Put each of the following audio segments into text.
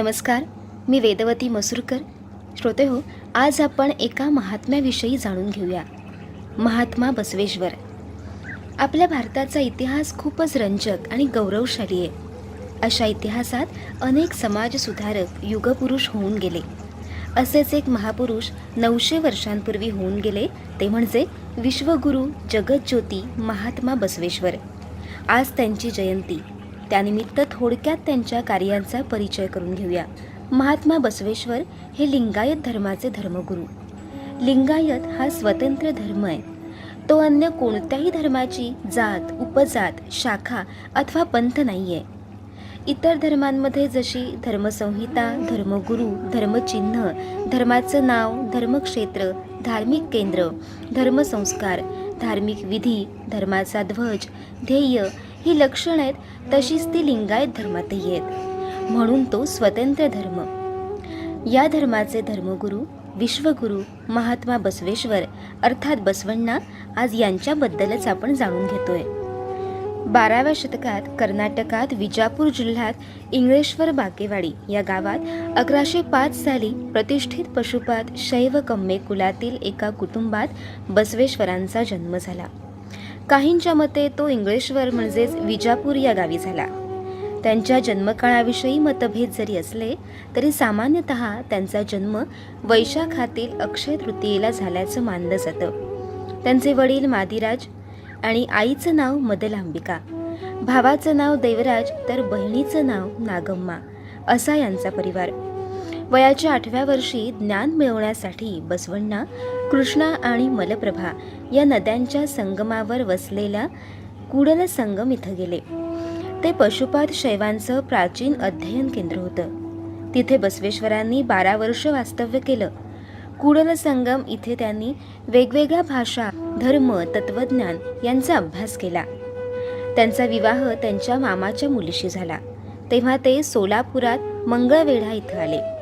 नमस्कार मी वेदवती मसूरकर. श्रोते हो आज आपण एका महात्म्याविषयी जाणून घेऊया. महात्मा बसवेश्वर. आपल्या भारताचा इतिहास खूपच रंजक आणि गौरवशाली आहे. अशा इतिहासात अनेक समाजसुधारक युगपुरुष होऊन गेले. असेच एक महापुरुष नऊशे वर्षांपूर्वी होऊन गेले ते म्हणजे विश्वगुरू जगज्योती महात्मा बसवेश्वर. आज त्यांची जयंती. त्यानिमित्त थोडक्यात त्यांच्या कार्यांचा परिचय करून घेऊया. महात्मा बसवेश्वर हे लिंगायत धर्माचे धर्मगुरू. लिंगायत हा स्वतंत्र धर्म आहे. तो अन्य कोणत्याही धर्माची जात उपजात शाखा अथवा पंथ नाही आहे इतर धर्मांमध्ये जशी धर्मसंहिता धर्मगुरू धर्मचिन्ह धर्माचं नाव धर्मक्षेत्र धार्मिक केंद्र धर्मसंस्कार धार्मिक विधी धर्माचा ध्वज ध्येय ही लक्षणं आहेत तशीच ती लिंगायत धर्मातही आहेत. म्हणून तो स्वतंत्र धर्म. या धर्माचे धर्मगुरू विश्वगुरू महात्मा बसवेश्वर अर्थात बसवण्णा आज यांच्याबद्दलच आपण जाणून घेतोय. बाराव्या शतकात कर्नाटकात विजापूर जिल्ह्यात इंग्लेश्वर बाकेवाडी या गावात अकराशे पाच साली प्रतिष्ठित पशुपात शैव कम्मे कुलातील एका कुटुंबात बसवेश्वरांचा जन्म झाला. काहींच्या मते तो इंग्लेश्वर म्हणजेच विजापूर या गावी झाला. त्यांच्या जन्मकाळाविषयी मतभेद जरी असले तरी सामान्यतः त्यांचा जन्म वैशाखातील अक्षय तृतीयेला झाल्याचं मानलं जातं. त्यांचे वडील मादिराज आणि आईचं नाव मदलांबिका. भावाचं नाव देवराज तर बहिणीचं नाव नागम्मा असा यांचा परिवार. वयाच्या आठव्या वर्षी ज्ञान मिळवण्यासाठी बसवण्णा कृष्णा आणि मलप्रभा या नद्यांच्या संगमावर वसलेल्या कुडल संगम इथं गेले. ते पशुपात शैवांचं प्राचीन अध्ययन केंद्र होतं. तिथे बसवेश्वरांनी बारा वर्ष वास्तव्य केलं. कुडल संगम इथे त्यांनी वेगवेगळ्या भाषा धर्म तत्वज्ञान यांचा अभ्यास केला. त्यांचा विवाह त्यांच्या मामाच्या मुलीशी झाला. तेव्हा ते सोलापुरात मंगळवेढा इथं आले.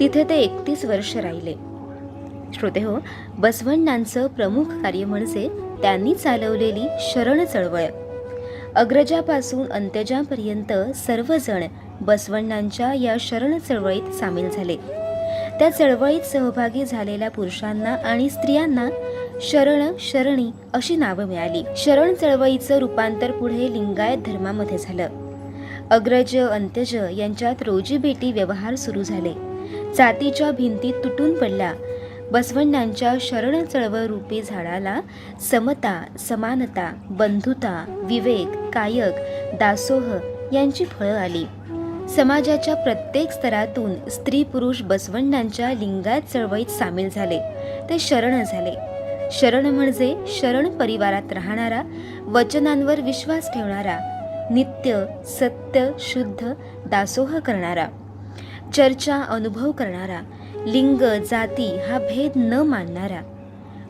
तिथे ते एकतीस वर्ष राहिले. श्रोते हो बसवण्णांचं प्रमुख कार्य म्हणजे त्यांनी चालवलेली शरण चळवळ. अग्रजापासून अंत्यजापर्यंत सर्वजण बसवण्णांच्या या शरण चळवळीत सामील झाले. त्या चळवळीत सहभागी झालेल्या पुरुषांना आणि स्त्रियांना शरण शरणी अशी नावं मिळाली. शरण चळवळीचं रूपांतर पुढे लिंगायत धर्मामध्ये झालं. अग्रज अंत्यज यांच्यात रोजीबेटी व्यवहार सुरू झाले. जातीच्या भिंती तुटून पडल्या बसवण्णांच्या शरण चळवळ रूपी झाडाला समता समानता बंधुता विवेक कायक दासोह यांची फळं आली. समाजाच्या प्रत्येक स्तरातून स्त्री पुरुष बसवण्णांच्या लिंगायत चळवळीत सामील झाले. ते शरण झाले. शरण म्हणजे शरण परिवारात राहणारा वचनांवर विश्वास ठेवणारा नित्य सत्य शुद्ध दासोह करणारा. चर्चा अनुभव करणारा लिंग जाती हा भेद न मानणारा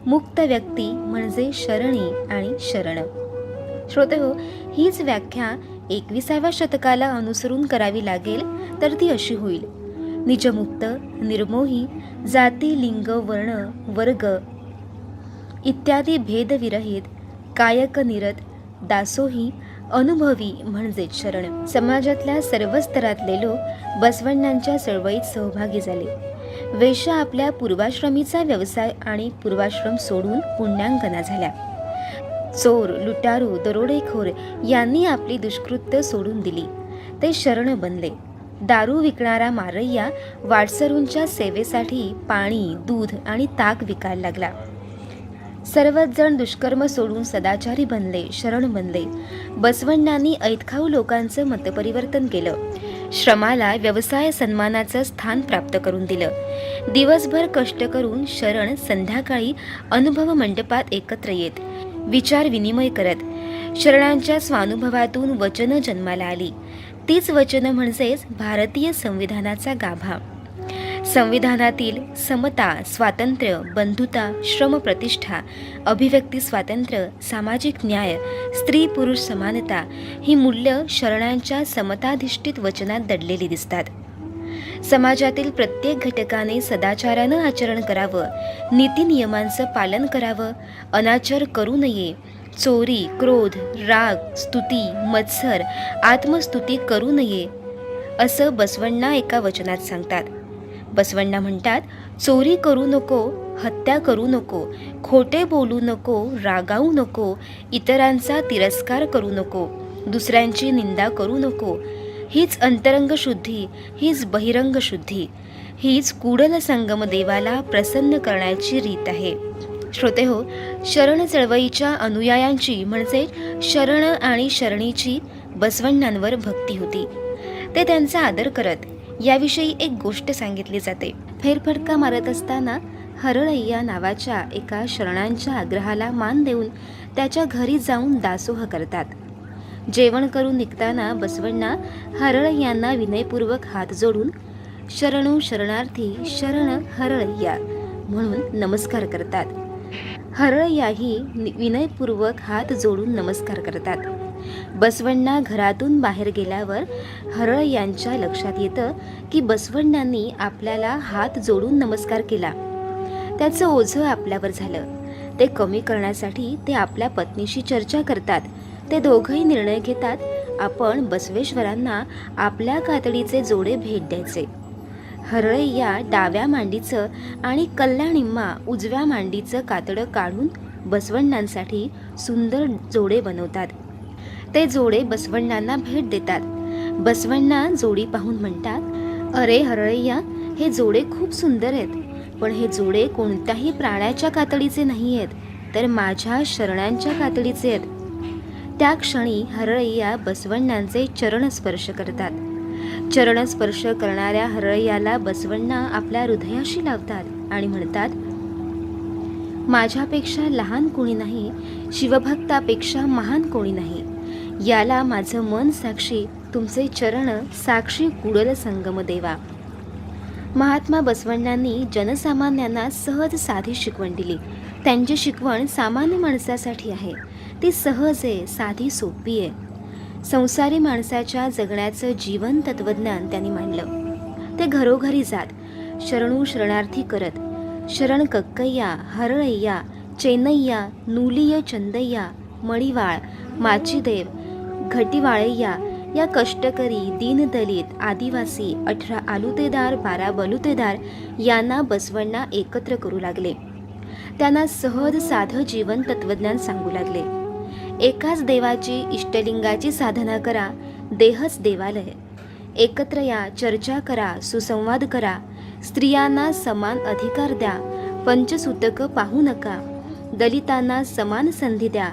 मुक्त व्यक्ती म्हणजे शरणी आणि शरण. श्रोते हो हीच व्याख्या एकविसाव्या शतकाला अनुसरून करावी लागेल तर ती अशी होईल. निजमुक्त निर्मोही जाती लिंग वर्ण वर्ग इत्यादी भेदविरहित कायक निरत दासोही अनुभवी म्हणजेच शरण. समाजातल्या सर्व स्तरातले लोक बसवण्णांच्या चळवळीत सहभागी झाले. वेश्या आपल्या पूर्वाश्रमीचा व्यवसाय आणि पूर्वाश्रम सोडून पुण्यांकना झाल्या. चोर लुटारू दरोडेखोर यांनी आपली दुष्कृत्य सोडून दिली. ते शरण बनले. दारू विकणारा मारय्या वाटसरूंच्या सेवेसाठी पाणी दूध आणि ताक विकायला लागला. सर्वच जण दुष्कर्म सोडून सदाचारी बनले शरण बनले. बसवण्णांनी ऐतखाऊ लोकांचं मतपरिवर्तन केलं. श्रमाला व्यवसाय सन्मानाचं स्थान प्राप्त करून दिलं. दिवसभर कष्ट करून शरण संध्याकाळी अनुभव मंडपात एकत्र येत विचार विनिमय करत शरणांच्या स्वानुभवातून वचनं जन्माला आली. तीच वचनं म्हणजेच भारतीय संविधानाचा गाभा. संविधानातील समता स्वातंत्र्य बंधुता श्रम प्रतिष्ठा अभिव्यक्ती स्वातंत्र्य सामाजिक न्याय स्त्री पुरुष समानता ही मूल्य शरणांच्या समताधिष्ठित वचनात दडलेली दिसतात. समाजातील प्रत्येक घटकाने सदाचारानं आचरण करावं नीतिनियमांचं पालन करावं अनाचर करू नये चोरी क्रोध राग स्तुती मत्सर आत्मस्तुती करू नये असं बसवण्णा एका वचनात सांगतात. बसवण्णा म्हणतात चोरी करू नको हत्या करू नको खोटे बोलू नको रागावू नको इतरांचा तिरस्कार करू नको दुसऱ्यांची निंदा करू नको हीच अंतरंग शुद्धी हीच बहिरंग शुद्धी हीच कुडल संगम देवाला प्रसन्न करण्याची रीत आहे. श्रोते हो शरण चळवळीच्या अनुयायांची म्हणजे शरण आणि शरणीची बसवण्णांवर भक्ती होती. ते त्यांचा आदर करत याविषयी एक गोष्ट सांगितली जाते. फेरफटका मारत असताना हरळय्या नावाच्या एका शरणांच्या आग्रहाला मान देऊन त्याच्या घरी जाऊन दासोह करतात. जेवण करून निघताना बसवण्णा हरळय्यांना विनयपूर्वक हात जोडून शरणू शरणार्थी शरण हरळय्या म्हणून नमस्कार करतात. हरळय्याही नि- विनयपूर्वक हात जोडून नमस्कार करतात. बसवण्णा घरातून बाहेर गेल्यावर हरळ यांच्या लक्षात येतं की बसवण्णांनी आपल्याला हात जोडून नमस्कार केला. त्याचं ओझं आपल्यावर झालं. ते कमी करण्यासाठी ते आपल्या पत्नीशी चर्चा करतात. ते दोघंही निर्णय घेतात. आपण बसवेश्वरांना आपल्या कातडीचे जोडे भेट द्यायचे. हरळय्या डाव्या मांडीचं आणि कल्याणिम्मा उजव्या मांडीचं कातडं काढून बसवण्णांसाठी सुंदर जोडे बनवतात. ते जोडे बसवण्णांना भेट देतात. बसवण्णा जोडी पाहून म्हणतात अरे हरळय्या हे जोडे खूप सुंदर आहेत. पण हे जोडे कोणत्याही प्राण्याच्या कातडीचे नाही आहेत तर माझ्या शरणांच्या कातडीचे आहेत. त्या क्षणी हरळय्या बसवण्णांचे चरण स्पर्श करतात. चरण स्पर्श करणाऱ्या हरळय्याला बसवण्णा आपल्या हृदयाशी लावतात आणि म्हणतात माझ्यापेक्षा लहान कोणी नाही शिवभक्तापेक्षा महान कोणी नाही. याला माझं मन साक्षी तुमचे चरण साक्षी कुडल संगम देवा. महात्मा बसवण्णांनी जनसामान्यांना सहज साधी शिकवण दिली. त्यांची शिकवण सामान्य माणसासाठी आहे. ती सहज आहे साधी सोपी आहे. संसारी माणसाच्या जगण्याचं जीवन तत्वज्ञान त्यांनी मांडलं. ते घरोघरी जात शरणू शरणार्थी करत शरण कक्कय्या हरळय्या चेनय्या नुलिय चंदय्या मणिवाळ माचीदेव घटिवाळय्या या कष्टकरी दीनदलित आदिवासी अठरा आलुतेदार बारा बलुतेदार यांना बसवण्णा एकत्र करू लागले. त्यांना सहज साधं जीवन तत्वज्ञान सांगू लागले. एकाच देवाची इष्टलिंगाची साधना करा देहच देवालय. एकत्र या चर्चा करा सुसंवाद करा स्त्रियांना समान अधिकार द्या पंचसूतकं पाहू नका दलितांना समान संधी द्या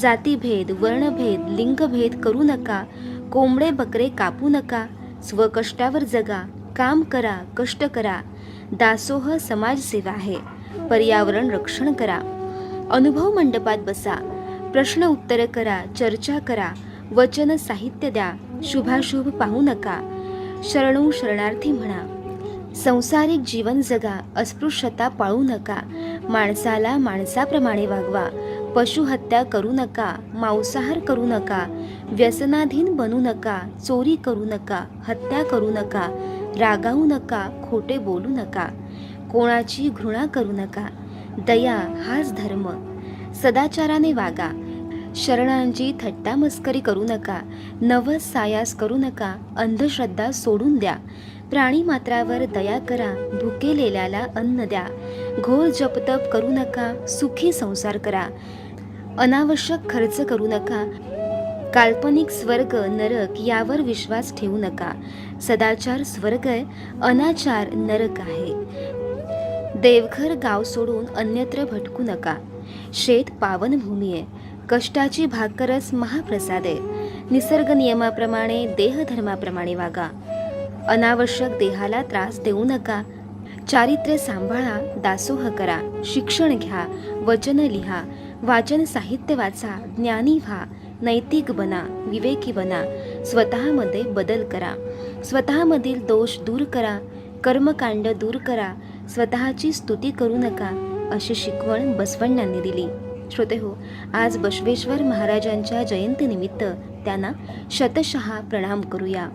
जातीभेद वर्णभेद लिंगभेद करू नका. कोंबडे बकरे कापू नका. स्वकष्टावर जगा. काम करा कष्ट करा. दासोह समाजसेवा आहे. पर्यावरण रक्षण करा. अनुभव मंडपात बसा. प्रश्न उत्तर करा चर्चा करा. वचन साहित्य द्या. शुभाशुभ पाहू नका. शरणू शरणार्थी म्हणा. संसारिक जीवन जगा. अस्पृश्यता पाळू नका. माणसाला माणसाप्रमाणे वागवा. पशुहत्या करू नका मांसाहार करू नका व्यसनाधीन बनू नका चोरी करू नका हत्या करू नका रागावू नका खोटे बोलू नका कोणाची घृणा करू नका. दया हाच धर्म. सदाचाराने वागा. शरणांची थट्टा मस्करी करू नका नवस सायास करू नका अंधश्रद्धा सोडून द्या. प्राणी मात्रावर दया करा भुकेलेल्याला अन्न द्या. घोर जपतप करू नका सुखी संसार करा. अनावश्यक खर्च करू नका. काल्पनिक स्वर्ग नरक यावर विश्वास ठेवू नका. सदाचार स्वर्ग अनाचार नरक आहे. देवघर गाव सोडून अन्यत्र भटकू नका. शेत पावनभूमी आहे. कष्टाची भाकरच महाप्रसाद आहे. निसर्ग नियमाप्रमाणे देहधर्माप्रमाणे वागा. अनावश्यक देहाला त्रास देऊ नका. चारित्र्य सांभाळा दासोह करा. शिक्षण घ्या वचन लिहा. वाचन साहित्य वाचा ज्ञानी व्हा नैतिक बना विवेकी बना स्वतःमध्ये बदल करा. स्वतःमधील दोष दूर करा कर्मकांड दूर करा स्वतःची स्तुती करू नका अशी शिकवण बसवण्णांनी दिली. श्रोते हो आज बसवेश्वर महाराजांच्या जयंतीनिमित्त त्यांना शतशः प्रणाम करूया.